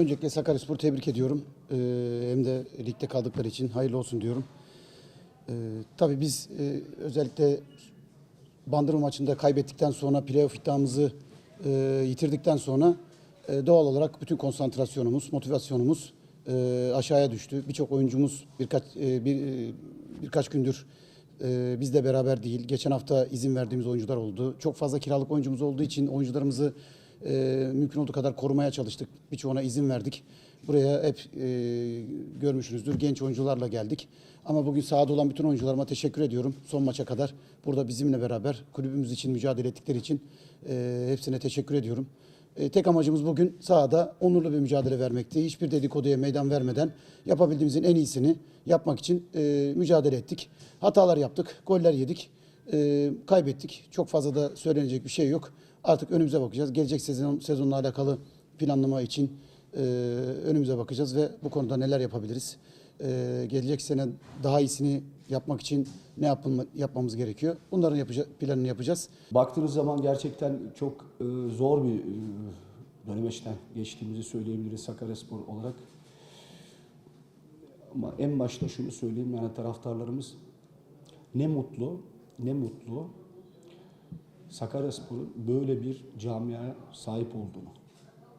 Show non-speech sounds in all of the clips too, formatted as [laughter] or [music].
Öncelikle Sakaryaspor'u tebrik ediyorum. Ee, hem de ligde kaldıkları için hayırlı olsun diyorum. Ee, tabii biz e, özellikle Bandırma maçında kaybettikten sonra playoff iddiamızı e, yitirdikten sonra e, doğal olarak bütün konsantrasyonumuz, motivasyonumuz e, aşağıya düştü. Birçok oyuncumuz birkaç e, bir, e, birkaç gündür e, bizle beraber değil. Geçen hafta izin verdiğimiz oyuncular oldu. Çok fazla kiralık oyuncumuz olduğu için oyuncularımızı e, mümkün olduğu kadar korumaya çalıştık. Birçoğuna izin verdik. Buraya hep e, görmüşsünüzdür genç oyuncularla geldik. Ama bugün sahada olan bütün oyuncularıma teşekkür ediyorum. Son maça kadar burada bizimle beraber kulübümüz için mücadele ettikleri için e, hepsine teşekkür ediyorum. E, tek amacımız bugün sahada onurlu bir mücadele vermekti. Hiçbir dedikoduya meydan vermeden yapabildiğimizin en iyisini yapmak için e, mücadele ettik. Hatalar yaptık, goller yedik, e, kaybettik. Çok fazla da söylenecek bir şey yok. Artık önümüze bakacağız. Gelecek sezon sezonla alakalı planlama için e, önümüze bakacağız ve bu konuda neler yapabiliriz? E, gelecek sene daha iyisini yapmak için ne yapılma, yapmamız gerekiyor? Bunların yapaca- planını yapacağız. Baktığınız zaman gerçekten çok e, zor bir e, dönemeçten geçtiğimizi söyleyebiliriz Sakaryaspor olarak. Ama en başta şunu söyleyeyim yani taraftarlarımız ne mutlu ne mutlu Sakaryaspor'un böyle bir camiaya sahip olduğunu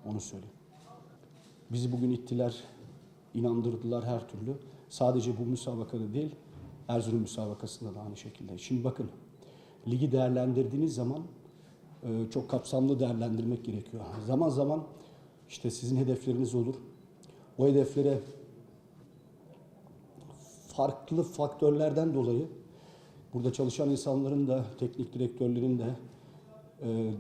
onu söyleyeyim. Bizi bugün ittiler, inandırdılar her türlü. Sadece bu müsabakada değil, Erzurum müsabakasında da aynı şekilde. Şimdi bakın, ligi değerlendirdiğiniz zaman e, çok kapsamlı değerlendirmek gerekiyor. Zaman zaman işte sizin hedefleriniz olur. O hedeflere farklı faktörlerden dolayı burada çalışan insanların da, teknik direktörlerin de, e,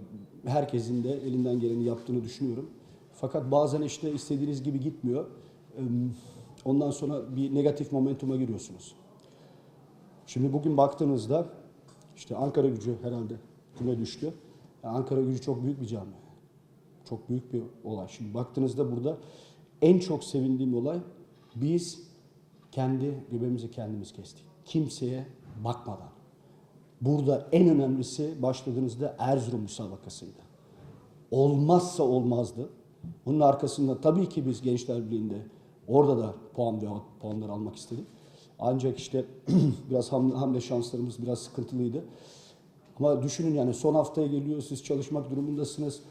herkesin de elinden geleni yaptığını düşünüyorum. Fakat bazen işte istediğiniz gibi gitmiyor. E, Ondan sonra bir negatif momentuma giriyorsunuz. Şimdi bugün baktığınızda işte Ankara gücü herhalde küme düştü. Yani Ankara gücü çok büyük bir cami. Çok büyük bir olay. Şimdi baktığınızda burada en çok sevindiğim olay biz kendi göbeğimizi kendimiz kestik. Kimseye bakmadan. Burada en önemlisi başladığınızda Erzurum müsabakasıydı. Olmazsa olmazdı. Bunun arkasında tabii ki biz Gençler Birliği'nde orada da puan ve puanlar almak istedik. Ancak işte [clears throat] biraz hamle, hamle şanslarımız biraz sıkıntılıydı. Ama düşünün yani son haftaya geliyor siz çalışmak durumundasınız.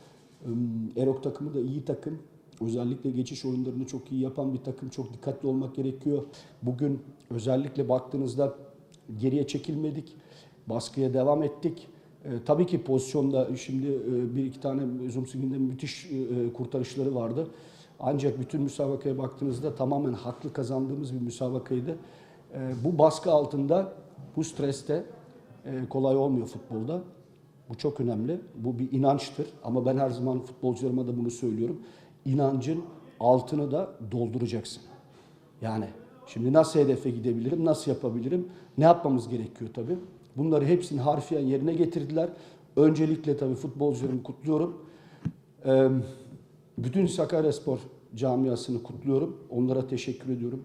Erok takımı da iyi takım. Özellikle geçiş oyunlarını çok iyi yapan bir takım. Çok dikkatli olmak gerekiyor. Bugün özellikle baktığınızda geriye çekilmedik. Baskıya devam ettik. E, tabii ki pozisyonda şimdi e, bir iki tane Zumsigin'de müthiş e, kurtarışları vardı. Ancak bütün müsabakaya baktığınızda tamamen haklı kazandığımız bir müsabakaydı. E, bu baskı altında, bu streste e, kolay olmuyor futbolda. Bu çok önemli. Bu bir inançtır. Ama ben her zaman futbolcularıma da bunu söylüyorum. İnancın altını da dolduracaksın. Yani şimdi nasıl hedefe gidebilirim, nasıl yapabilirim, ne yapmamız gerekiyor tabii. Bunları hepsini harfiyen yerine getirdiler. Öncelikle tabii futbolcularımı kutluyorum. Bütün Sakaryaspor camiasını kutluyorum. Onlara teşekkür ediyorum.